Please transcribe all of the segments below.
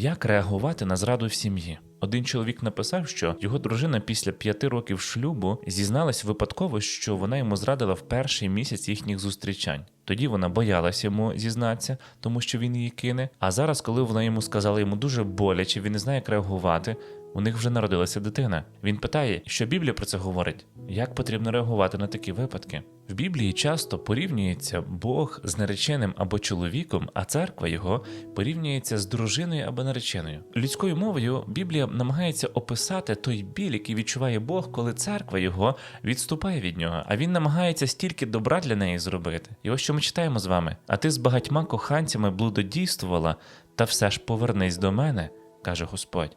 Як реагувати на зраду в сім'ї? Один чоловік написав, що його дружина після п'яти років шлюбу зізналась випадково, що вона йому зрадила в перший місяць їхніх зустрічань. Тоді вона боялася йому зізнатися, тому що він її кине. А зараз, коли вона йому сказала йому дуже боляче, він не знає, як реагувати. У них вже народилася дитина. Він питає, що Біблія про це говорить, як потрібно реагувати на такі випадки. В Біблії часто порівнюється Бог з нареченим або чоловіком, а церква його порівнюється з дружиною або нареченою. Людською мовою Біблія намагається описати той біль, який відчуває Бог, коли церква його відступає від нього, а він намагається стільки добра для неї зробити. І ось що ми читаємо з вами: а ти з багатьма коханцями блудодійствувала, та все ж повернись до мене, каже Господь.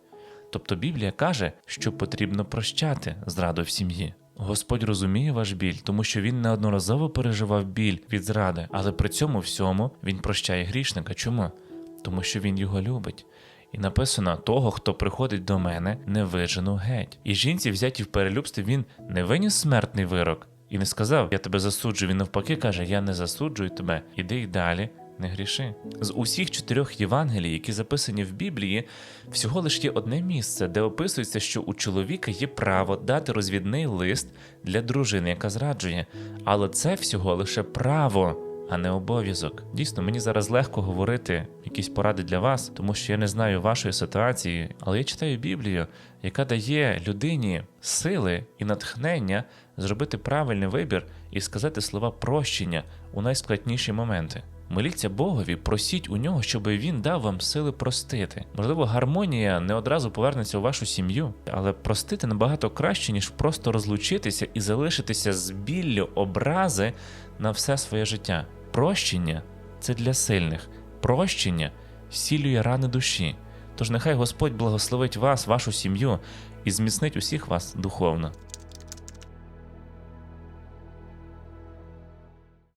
Тобто Біблія каже, що потрібно прощати зраду в сім'ї. Господь розуміє ваш біль, тому що він неодноразово переживав біль від зради, але при цьому всьому він прощає грішника. Чому? Тому що він його любить. І написано: того, хто приходить до мене, не вижену геть. І жінці, взяті в перелюбстві, він не виніс смертний вирок і не сказав: Я тебе засуджую. Він навпаки каже: Я не засуджую тебе, іди й далі. Не гріши. З усіх чотирьох Євангелій, які записані в Біблії, всього лише є одне місце, де описується, що у чоловіка є право дати розвідний лист для дружини, яка зраджує. Але це всього лише право, а не обов'язок. Дійсно, мені зараз легко говорити якісь поради для вас, тому що я не знаю вашої ситуації, але я читаю Біблію, яка дає людині сили і натхнення зробити правильний вибір і сказати слова прощення у найскладніші моменти. Моліться Богові, просіть у нього, щоб він дав вам сили простити. Можливо, гармонія не одразу повернеться у вашу сім'ю, але простити набагато краще, ніж просто розлучитися і залишитися з біллю образи на все своє життя. Прощення це для сильних, прощення зцілює рани душі. Тож нехай Господь благословить вас, вашу сім'ю і зміцнить усіх вас духовно.